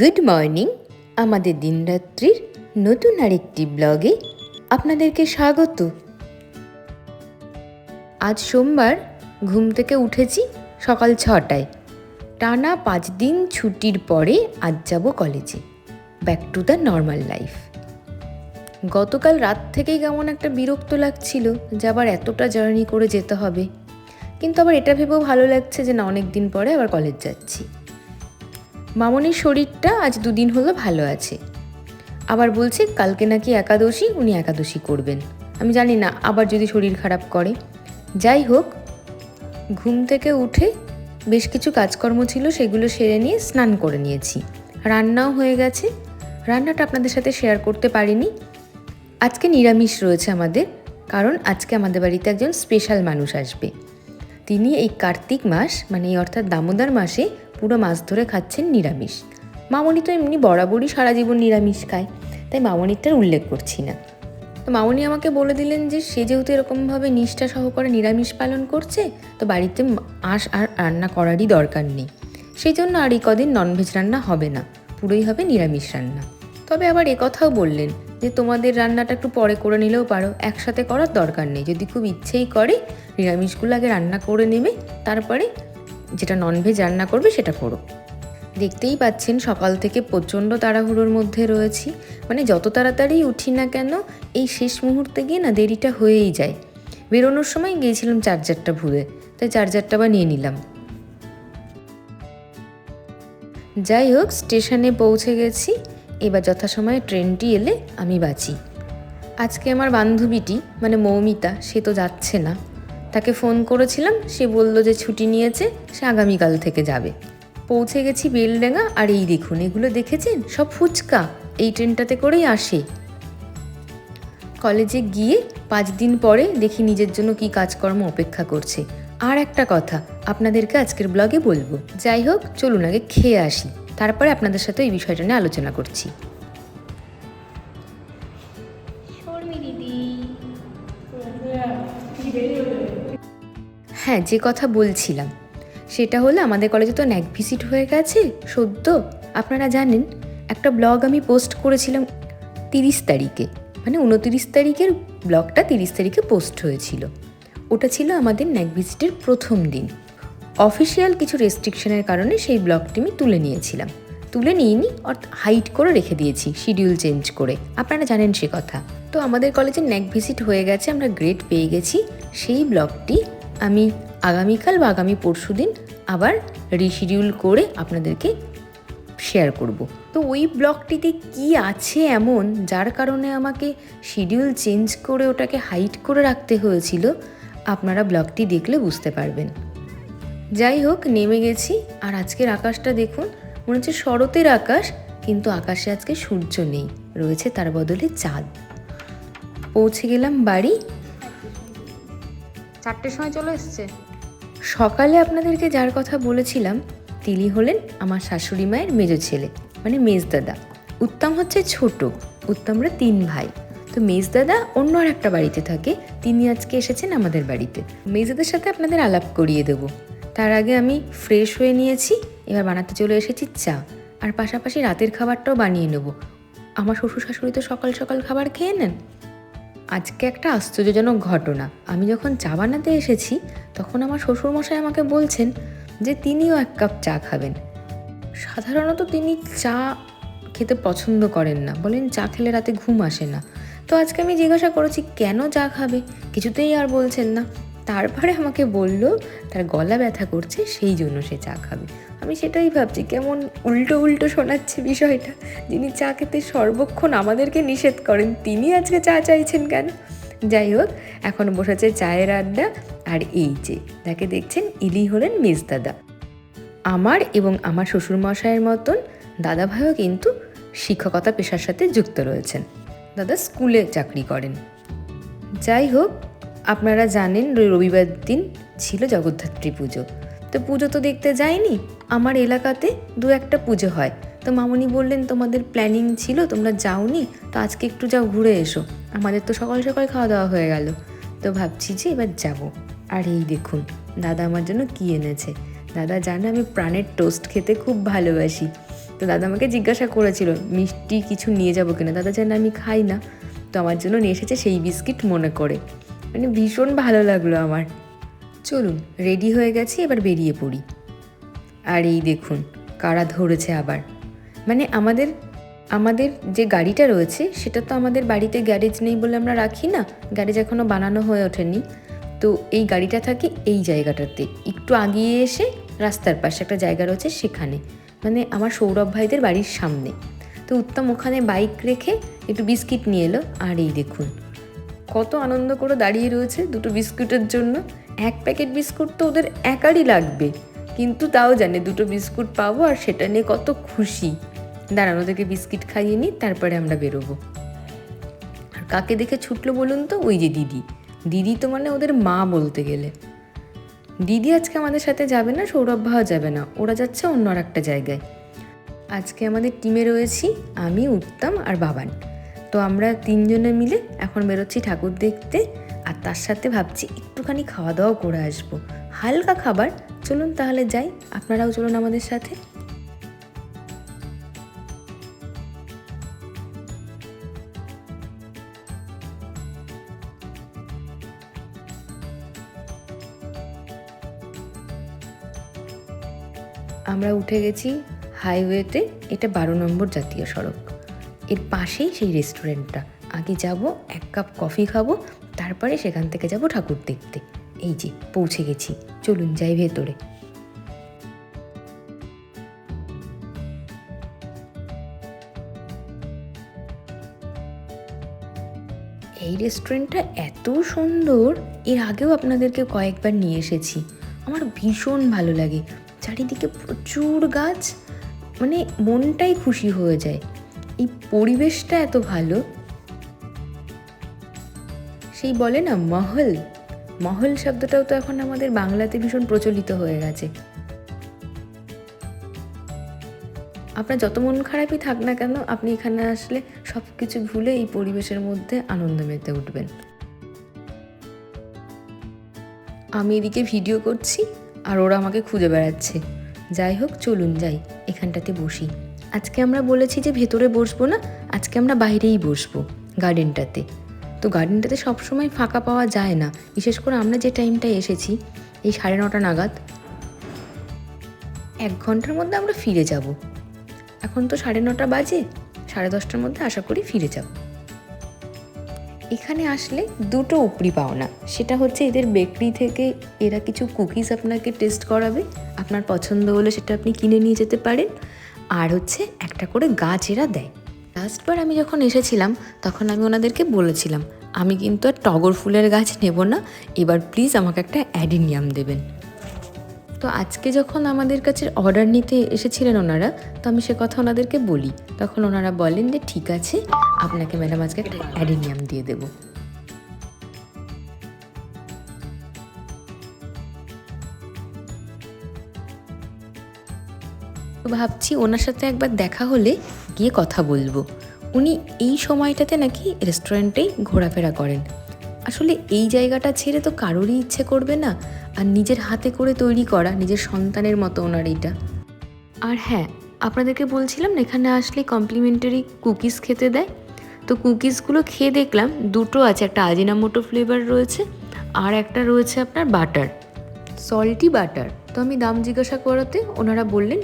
Good morning. আমাদের দিনরাত্রির নতুন আরেকটি ব্লগে আপনাদেরকে স্বাগত। আজ সোমবার ঘুম থেকে উঠেছি সকাল ছটায়। টানা পাঁচ দিন ছুটির পরে আজ যাব কলেজে। Back to the normal life গতকাল রাত থেকেই কেমন একটা বিরক্ত লাগছিল, যে আবার এতটা জার্নি করে যেতে হবে। কিন্তু আবার এটা ভেবেও ভালো লাগছে যে না অনেক দিন পরে আবার কলেজ যাচ্ছি। মামনির শরীরটা আজ দুদিন হলো ভালো আছে। আবার বলছে, কালকে নাকি একাদশী, উনি একাদশী করবেন। আমি জানি না, আবার যদি শরীর খারাপ করে। যাই হোক, ঘুম থেকে উঠে বেশ কিছু কাজকর্ম ছিল, সেগুলো সেরে নিয়ে স্নান করে নিয়েছি। রান্নাও হয়ে গেছে। রান্নাটা আপনাদের সাথে শেয়ার করতে পারিনি। আজকে নিরামিষ রয়েছে আমাদের, কারণ আজকে আমাদের বাড়িতে একজন স্পেশাল মানুষ আসবে। তিনি এই কার্তিক মাস মানে এই অর্থাৎ দামোদর মাসে পুরো মাছ ধরে খাচ্ছেন নিরামিষ। মামনি তো এমনি বরাবরই সারা জীবন নিরামিষ খায়, তাই মামনিরটার উল্লেখ করছি না। তো মামনি আমাকে বলে দিলেন যে সে যেহেতু এরকমভাবে নিষ্ঠা সহকারে নিরামিষ পালন করছে, তো বাড়িতে আঁশ আর রান্না করারই দরকার নেই। সেই জন্য আর এই কদিন ননভেজ রান্না হবে না, পুরোই হবে নিরামিষ রান্না। তবে আবার কথাও বললেন যে তোমাদের রান্নাটা একটু পরে করে নিলেও পারো, একসাথে করার দরকার নেই। যদি খুব ইচ্ছেই করে, নিরামিষগুলো আগে রান্না করে নেবে, তারপরে যেটা ননভেজ রান্না করবে সেটা করো। দেখতেই পাচ্ছেন সকাল থেকে প্রচণ্ড তাড়াহুড়োর মধ্যে রয়েছি। মানে যত তাড়াতাড়ি উঠি না কেন, এই শেষ মুহূর্তে গিয়ে না দেরিটা হয়েই যায়। বেরোনোর সময় গিয়েছিলাম চার্জারটা ভুলে, তাই চার্জারটা বা নিয়ে নিলাম। যাই হোক, স্টেশনে পৌঁছে গেছি। এবার যথাসময়ে ট্রেনটি এলে আমি বাঁচি। আজকে আমার বান্ধবীটি মানে মৌমিতা, সে তো যাচ্ছে না। তাকে ফোন করেছিলাম সে বলল যে ছুটি নিয়েছে সে আগামীকাল থেকে যাবে। পৌঁছে গেছি বেলডাঙ্গা আর এই দেখুন এগুলো দেখেছেন? সব ফুচকা এই ট্রেনটাতে করেই আসে। কলেজে গিয়ে পাঁচ দিন পরে দেখি নিজের জন্য কি কাজকর্ম অপেক্ষা করছে। আর একটা কথা আপনাদেরকে আজকের ব্লগে বলব। যাই হোক চলুন আগে খেয়ে আসি। তারপরে আপনাদের সাথে এই বিষয়টা নিয়ে আলোচনা করছি। হ্যাঁ যে কথা বলছিলাম, সেটা হলো আমাদের কলেজে তো ন্যাক ভিজিট হয়ে গেছে, সদ্য, আপনারা জানেন, একটা ব্লগ আমি পোস্ট করেছিলাম তিরিশ তারিখে মানে উনতিরিশ তারিখের ব্লগটা তিরিশ তারিখে পোস্ট হয়েছিল। ওটা ছিল আমাদের ন্যাক ভিজিটের প্রথম দিন। অফিসিয়াল কিছু রেস্ট্রিকশনের কারণে সেই ব্লগটি আমি তুলে নিয়েছিলাম। তুলে নিইনি অর্থাৎ হাইট করে রেখে দিয়েছি শিডিউল চেঞ্জ করে। আপনারা জানেন সে কথা। তো আমাদের কলেজে ন্যাক ভিজিট হয়ে গেছে, আমরা গ্রেড পেয়ে গেছি, সেই ব্লগটি আমি আগামীকাল বা আগামী পরশু দিন আবার রিশিডিউল করে আপনাদেরকে শেয়ার করব। তো ওই ব্লগটিতে কি আছে এমন, যার কারণে আমাকে শিডিউল চেঞ্জ করে ওটাকে হাইট করে রাখতে হয়েছিল, আপনারা ব্লগটি দেখলে বুঝতে পারবেন। যাই হোক, নেমে গেছি, আর আজকের আকাশটা দেখুন, মনে হচ্ছে শরতের আকাশ, কিন্তু আকাশে আজকে সূর্য নেই, রয়েছে তার বদলে চাঁদ। পৌঁছে গেলাম বাড়ি চারটের সময় চলে এসছে। সকালে আপনাদেরকে যার কথা বলেছিলাম, তিনি হলেন আমার শাশুড়ি মায়ের মেজ ছেলে মানে মেজদাদা উত্তম হচ্ছে ছোট, উত্তমরা তিন ভাই। তো মেজদাদা অন্য আর একটা বাড়িতে থাকে, তিনি আজকে এসেছেন আমাদের বাড়িতে। মেজদাদের সাথে আপনাদের আলাপ করিয়ে দেব। তার আগে আমি ফ্রেশ হয়ে নিয়েছি, এবার বানাতে চলে এসেছি চা। আর পাশাপাশি রাতের খাবারটাও বানিয়ে নেব। আমার শ্বশুর শাশুড়ি তো সকাল সকাল খাবার খেয়ে নেন। আজকে একটা আশ্চর্যজনক ঘটনা। আমি যখন চা বানাতে এসেছি, তখন আমার শ্বশুরমশাই আমাকে বলছেন যে তিনিও এক কাপ চা খাবেন। সাধারণত তিনি চা খেতে পছন্দ করেন না। বলেন, চা খেলে রাতে ঘুম আসে না। তো আজকে আমি জিজ্ঞাসা করেছি, কেন চা খাবে? কিছুতেই আর বলছেন না। তারপরে আমাকে বলল, তার গলা ব্যথা করছে, সেই জন্য সে চা খাবে। আমি সেটাই ভাবছি, কেমন উল্টো উল্টো শোনাচ্ছে বিষয়টা। যিনি চা খেতে সর্বক্ষণ আমাদেরকে নিষেধ করেন, তিনি আজকে চা চাইছেন কেন? যাই হোক, এখন বসেছে চায়ের আড্ডা আর এই যে, যাকে দেখছেন ইলি হলেন মিস দাদা। আমার এবং আমার শ্বশুরমশাইয়ের মতন দাদা ভাইও কিন্তু শিক্ষকতা পেশার সাথে যুক্ত রয়েছেন। দাদা স্কুলে চাকরি করেন। যাই হোক আপনারা জানেন রবিবার দিন ছিল জগদ্ধাত্রী পুজো। তো পুজো তো দেখতে যাইনি, আমার এলাকাতে দু একটা পুজো হয়। তো মামনি বললেন, তোমাদের প্ল্যানিং ছিল, তোমরা যাওনি, তো আজকে একটু যাও ঘুরে এসো। আমাদের তো সকাল সকাল খাওয়া দাওয়া হয়ে গেল। তো ভাবছি যে এবার যাব। আর এই দেখুন, দাদা আমার জন্য কী এনেছে। দাদা জানে আমি প্রাণের টোস্ট খেতে খুব ভালোবাসি। তো দাদা আমাকে জিজ্ঞাসা করেছিল, মিষ্টি কিছু নিয়ে যাব কিনা? দাদা জানে আমি খাই না। তো আমার জন্য নিয়ে এসেছে সেই বিস্কিট মনে করে। মানে ভীষণ ভালো লাগল আমার। চলুন রেডি হয়ে গেছি, এবার বেরিয়ে পড়ি। আর এই দেখুন, কারা ধরেছে আবার। মানে আমাদের আমাদের যে গাড়িটা রয়েছে, সেটা তো আমাদের বাড়িতে গ্যারেজ নেই বলে আমরা রাখি না। গ্যারেজ এখনও বানানো হয়ে ওঠেনি। তো এই গাড়িটা থাকে এই জায়গাটাতে। একটু আগিয়ে এসে রাস্তার পাশে একটা জায়গা রয়েছে সেখানে। মানে আমার সৌরভ ভাইদের বাড়ির সামনে। তো উত্তম ওখানে বাইক রেখে একটু বিস্কিট নিয়ে এলো। আর এই দেখুন কত আনন্দ করে দাঁড়িয়ে রয়েছে দুটো বিস্কুটের জন্য। এক প্যাকেট বিস্কুট তো ওদের একারই লাগবে, কিন্তু তাও জানে দুটো বিস্কুট পাবো আর সেটা নিয়ে কত খুশি। দাঁড়ান, ওদেরকে বিস্কিট খাইয়ে নিই, তারপরে আমরা বেরোবো। আর কাকে দেখে ছুটলো বলুন তো? ওই যে দিদি। দিদি তো মানে ওদের মা বলতে গেলে। দিদি আজকে আমাদের সাথে যাবে না, সৌরভ ভাও যাবে না। ওরা যাচ্ছে অন্য আর একটা জায়গায়। আজকে আমাদের টিমে রয়েছি আমি, উত্তম আর বাবান। তো আমরা তিনজনে মিলে এখন বেরোচ্ছি ঠাকুর দেখতে, আর তার সাথে ভাবছি একটুখানি খাওয়া দাওয়া করে আসব। হালকা খাবার, চলুন তাহলে যাই, আপনারাও চলুন আমাদের সাথে। আমরা উঠে গেছি হাইওয়েতে এটা বারো নম্বর জাতীয় সড়ক। এর পাশেই সেই রেস্টুরেন্টটা। আগে যাব, এক কাপ কফি খাব, তারপরে সেখান থেকে যাব ঠাকুর দেখতে। এই যে, পৌঁছে গেছি। চলুন যাই ভেতরে। এই রেস্টুরেন্টটা এত সুন্দর, এর আগেও আপনাদেরকে কয়েকবার নিয়ে এসেছি। আমার ভীষণ ভালো লাগে। চারিদিকে প্রচুর গাছ মানে মনটাই খুশি হয়ে যায়। এই পরিবেশটা এত ভালো। সেই বলে না, মহল। মহল শব্দটাও তো এখন আমাদের বাংলাতে ভীষণ প্রচলিত হয়ে গেছে। আপনার যত মন খারাপই থাক না কেন, আপনি এখানে আসলে সব কিছু ভুলে এই পরিবেশের মধ্যে আনন্দ মেতে উঠবেন। আমি এদিকে ভিডিও করছি আর ওরা আমাকে খুঁজে বেড়াচ্ছে। যাই হোক, চলুন যাই, এখানটাতে বসি। আজকে আমরা বলেছি যে ভেতরে বসবো না, আজকে আমরা বাইরেই বসবো গার্ডেনটাতে তো গার্ডেনটাতে সবসময় ফাঁকা পাওয়া যায় না। বিশেষ করে আমরা যে টাইমটায় এসেছি, এই সাড়ে নটা নাগাদ, এক ঘণ্টার মধ্যে আমরা ফিরে যাব। এখন তো সাড়ে নটা বাজে, সাড়ে দশটার মধ্যে আশা করি ফিরে যাব। এখানে আসলে দুটো উপরি পাওনা। সেটা হচ্ছে এদের বেকরি থেকে এরা কিছু কুকিজ আপনাকে টেস্ট করাবে। আপনার পছন্দ হলে সেটা আপনি কিনে নিয়ে যেতে পারেন। আর হচ্ছে একটা করে গাছ এরা দেয় লাস্টবার আমি যখন এসেছিলাম, তখন আমি ওনাদেরকে বলেছিলাম, আমি কিন্তু আর টগর ফুলের গাছ নেব না, এবার প্লিজ আমাকে একটা অ্যাডিনিয়াম দেবেন। তো আজকে যখন আমাদের কাছে অর্ডার নিতে এসেছিলেন ওনারা, তো আমি সে কথা ওনাদেরকে বলি। তখন ওনারা বলেন যে, ঠিক আছে, আপনাকে ম্যাডাম আজকে একটা অ্যাডিনিয়াম দিয়ে দেবো। ভাবছি ওনার সাথে একবার দেখা হলে গিয়ে কথা বলব। উনি এই সময়টাতে নাকি রেস্টুরেন্টেই ঘোরাফেরা করেন। আসলে এই জায়গাটা ছেড়ে তো কারোরই ইচ্ছে করবে না আর নিজের হাতে করে তৈরি করা, নিজের সন্তানের মতো ওনার এইটা। আর হ্যাঁ আপনাদেরকে বলছিলাম এখানে আসলে কমপ্লিমেন্টারি কুকিজ খেতে দেয়। তো কুকিজগুলো খেয়ে দেখলাম, দুটো আছে, একটা আজিনামোটো ফ্লেভার রয়েছে আর একটা রয়েছে আপনার বাটার সল্টি বাটার তো আমি দাম জিজ্ঞাসা করাতে ওনারা বললেন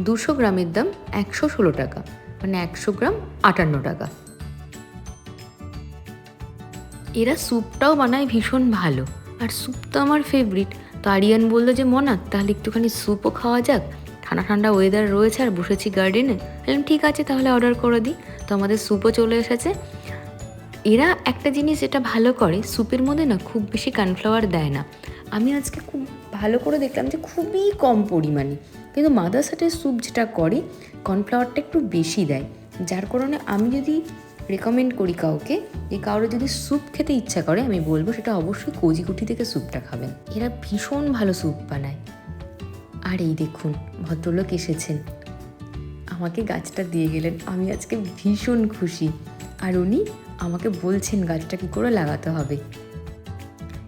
দুশো গ্রামের দাম একশো ষোলো টাকা মানে একশো গ্রাম আটান্ন টাকা। এরা স্যুপটাও বানায় ভীষণ ভালো। আর স্যুপ তো আমার ফেভারিট তো আরিয়ান বলল যে, মনা, তাহলে একটুখানি স্যুপও খাওয়া যাক। ঠান্ডা ঠান্ডা ওয়েদার রয়েছে আর বসেছি গার্ডেনে বললাম, ঠিক আছে, তাহলে অর্ডার করে দিই। তো আমাদের স্যুপও চলে এসেছে। এরা একটা জিনিস যেটা ভালো করে, স্যুপের মধ্যে না খুব বেশি কানফ্লাওয়ার দেয় না। আমি আজকে খুব ভালো করে দেখলাম যে খুবই কম পরিমাণে। কিন্তু সাথে স্যুপ যেটা করে কর্নফ্লাওয়ারটা একটু বেশি দেয়। যার কারণে আমি যদি রেকমেন্ড করি কাউকে, যে কারোর যদি স্যুপ খেতে ইচ্ছা করে, আমি বলব সেটা অবশ্যই কজিকুটি থেকে স্যুপটা খাবেন। এরা ভীষণ ভালো স্যুপ বানায়। আর এই দেখুন, ভদ্রলোক এসেছেন। আমাকে গাছটা দিয়ে গেলেন, আমি আজকে ভীষণ খুশি। আর উনি আমাকে বলছেন গাছটা কী করে লাগাতে হবে।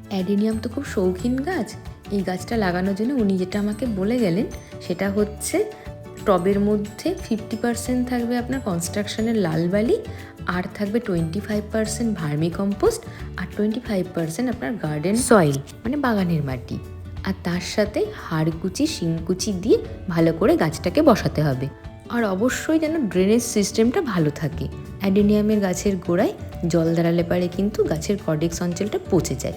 অ্যাডেনিয়াম তো খুব শৌখিন গাছ, এই গাছটা লাগানোর জন্য উনি যেটা আমাকে বলে গেলেন সেটা হচ্ছে টবের মধ্যে ফিফটি পার্সেন্ট থাকবে আপনার কনস্ট্রাকশনের লাল বালি আর থাকবে twenty five percent vermicompost আর টোয়েন্টি ফাইভ পার্সেন্ট আপনার গার্ডেন সয়েল মানে বাগানের মাটি। আর তার সাথে হাড়কুচি শিংকুচি দিয়ে ভালো করে গাছটাকে বসাতে হবে। আর অবশ্যই যেন ড্রেনেজ সিস্টেমটা ভালো থাকে। অ্যাডেনিয়ামের গাছের গোড়ায় জল দাঁড়ালে পারে কিন্তু গাছের কর্ডেক্স অঞ্চলটা পচে যায়।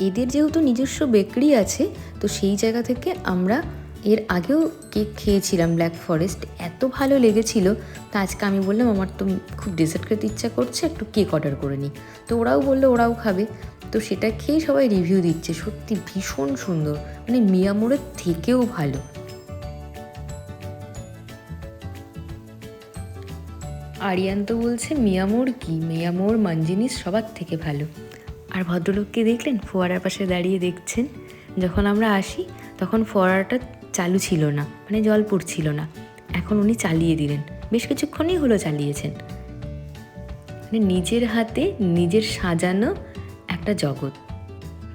এদের যেহেতু নিজস্ব বেকারি আছে, তো সেই জায়গা থেকে আমরা এর আগেও কেক খেয়েছিলাম ব্ল্যাক ফরেস্ট এত ভালো লেগেছিল, তা আজকে আমি বললাম, আমার তো খুব ডেজার্ট খেতে ইচ্ছা করছে, একটু কেক অর্ডার করে নিই। তো ওরাও বলল, ওরাও খাবে। তো সেটা খেয়েই সবাই রিভিউ দিচ্ছে, সত্যি ভীষণ সুন্দর মানে মিয়ামোড়ের থেকেও ভালো। আরিয়ান তো বলছে মিয়ামোর কি? মিয়ামোর মানজিনিস সবার থেকে ভালো। আর ভদ্রলোককে দেখলেন? ফোয়ারার পাশে দাঁড়িয়ে দেখছেন। যখন আমরা আসি, তখন ফোয়ারাটা চালু ছিল না মানে জল পড়ছিল না। এখন উনি চালিয়ে দিলেন। বেশ কিছুক্ষণই হলো চালিয়েছেন। মানে নিজের হাতে, নিজের সাজানো একটা জগৎ।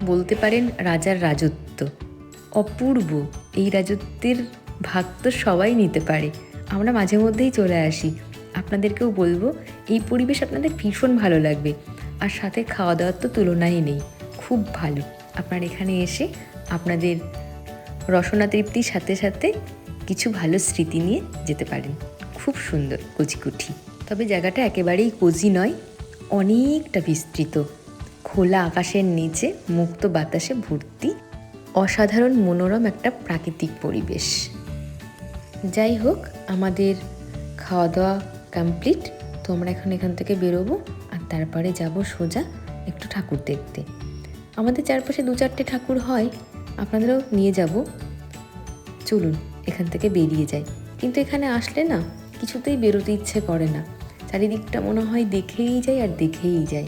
বলতে পারেন রাজার রাজত্ব। অপূর্ব। এই রাজত্বের ভাগ তো সবাই নিতে পারে। আমরা মাঝে মধ্যেই চলে আসি। আপনাদেরকেও বলব, এই পরিবেশ আপনাদের ভীষণ ভালো লাগবে। আর সাথে খাওয়া দাওয়ার তো তুলনাই নেই। খুব ভালো। আপনার এখানে এসে আপনাদের রসনা তৃপ্তির সাথে সাথে কিছু ভালো স্মৃতি নিয়ে যেতে পারেন। খুব সুন্দর কচিকুঠি। তবে জায়গাটা একেবারেই কোজি নয়, অনেকটা বিস্তৃত। খোলা আকাশের নিচে মুক্ত বাতাসে ভর্তি অসাধারণ মনোরম একটা প্রাকৃতিক পরিবেশ। যাই হোক, আমাদের খাওয়া দাওয়া কমপ্লিট তো আমরা এখন এখান থেকে বেরোবো। তারপরে যাব সোজা একটু ঠাকুর দেখতে। আমাদের চারপাশে দু চারটে ঠাকুর হয়, আপনাদেরও নিয়ে যাব। চলুন, এখান থেকে বেরিয়ে যাই। কিন্তু এখানে আসলে না, কিছুতেই বেরোতে ইচ্ছে করে না। চারিদিকটা মনে হয় দেখেই যাই আর দেখেই যাই।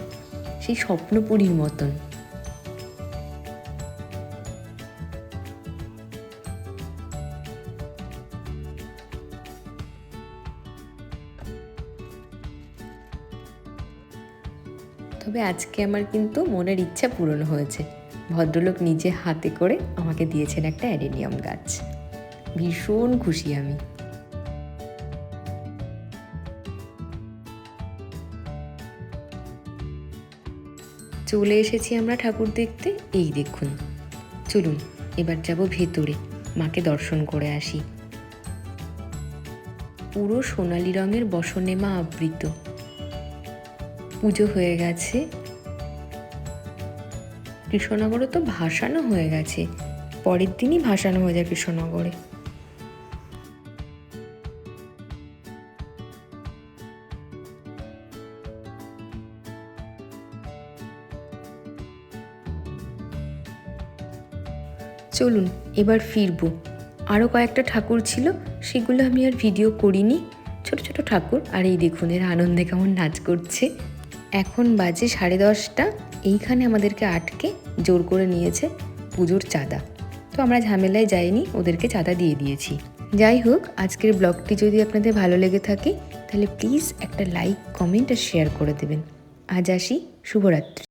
সেই স্বপ্নপুরীর মতন। তবে আজকে আমার কিন্তু মনের ইচ্ছা পূরণ হয়েছে। ভদ্রলোক নিজে হাতে করে আমাকে দিয়েছেন একটা অ্যাডেনিয়াম গাছ। ভীষণ খুশি আমি। চলে এসেছি আমরা ঠাকুর দেখতে। এই দেখুন। চলুন, এবার যাব ভেতরে। মাকে দর্শন করে আসি। পুরো সোনালি রঙের বসনে মা আবৃত। পুজো হয়ে গেছে। কৃষ্ণনগরে তো ভাসানো হয়ে গেছে। পরের দিনই ভাসানো হয়ে যায় কৃষ্ণনগরে। চলুন, এবার ফিরবো। আরও কয়েকটা ঠাকুর ছিল, সেগুলো আমি আর ভিডিও করিনি। ছোট ছোট ঠাকুর, আর এই দেখুন, এর আনন্দে কেমন নাচ করছে। এখন বাজে সাড়ে দশটা। এইখানে আমাদেরকে আটকে জোর করে নিয়েছে পুজোর চাঁদা। তো আমরা ঝামেলায় যাইনি, ওদেরকে চাঁদা দিয়ে দিয়েছি। যাই হোক, আজকের ব্লগটি যদি আপনাদের ভালো লেগে থাকে, তাহলে প্লিজ একটা লাইক কমেন্ট আর শেয়ার করে দেবেন। আজ আসি, শুভরাত্রি।